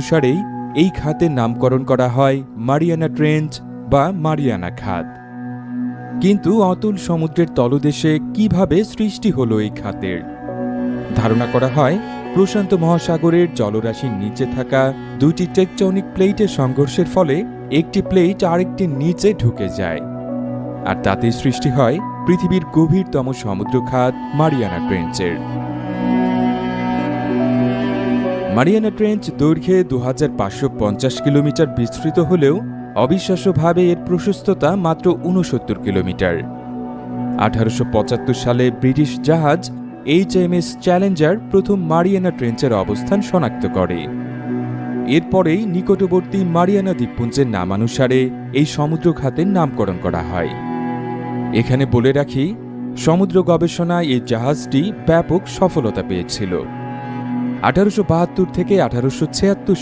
নামানুসারেই এই খাতের নামকরণ করা হয় মারিয়ানা ট্রেঞ্চ বা মারিয়ানা খাত। কিন্তু অতুল সমুদ্রের তলদেশে কীভাবে সৃষ্টি হলো এই খাতের? ধারণা করা হয়, প্রশান্ত মহাসাগরের জলরাশির নিচে থাকা দুটি টেকটনিক প্লেটের সংঘর্ষের ফলে একটি প্লেট আরেকটির নিচে ঢুকে যায়। আর তাতে সৃষ্টি হয় পৃথিবীর গভীরতম সমুদ্র খাত মারিয়ানা ট্রেঞ্চের মারিয়ানা ট্রেঞ্চ দৈর্ঘ্যে দু হাজার পাঁচশো পঞ্চাশ কিলোমিটার বিস্তৃত হলেও অবিশ্বাস্যভাবে এর প্রশস্ততা মাত্র উনসত্তর কিলোমিটার। আঠারোশো পঁচাত্তর সালে ব্রিটিশ জাহাজ এইচ এম এস চ্যালেঞ্জার প্রথম মারিয়ানা ট্রেঞ্চের অবস্থান শনাক্ত করে। এরপরেই নিকটবর্তী মারিয়ানা দ্বীপপুঞ্জের নামানুসারে এই সমুদ্র খাতের নামকরণ করা হয়। এখানে বলে রাখি, সমুদ্র গবেষণায় এই জাহাজটি ব্যাপক সফলতা পেয়েছিল। আঠারোশো বাহাত্তর থেকে আঠারোশো ছিয়াত্তর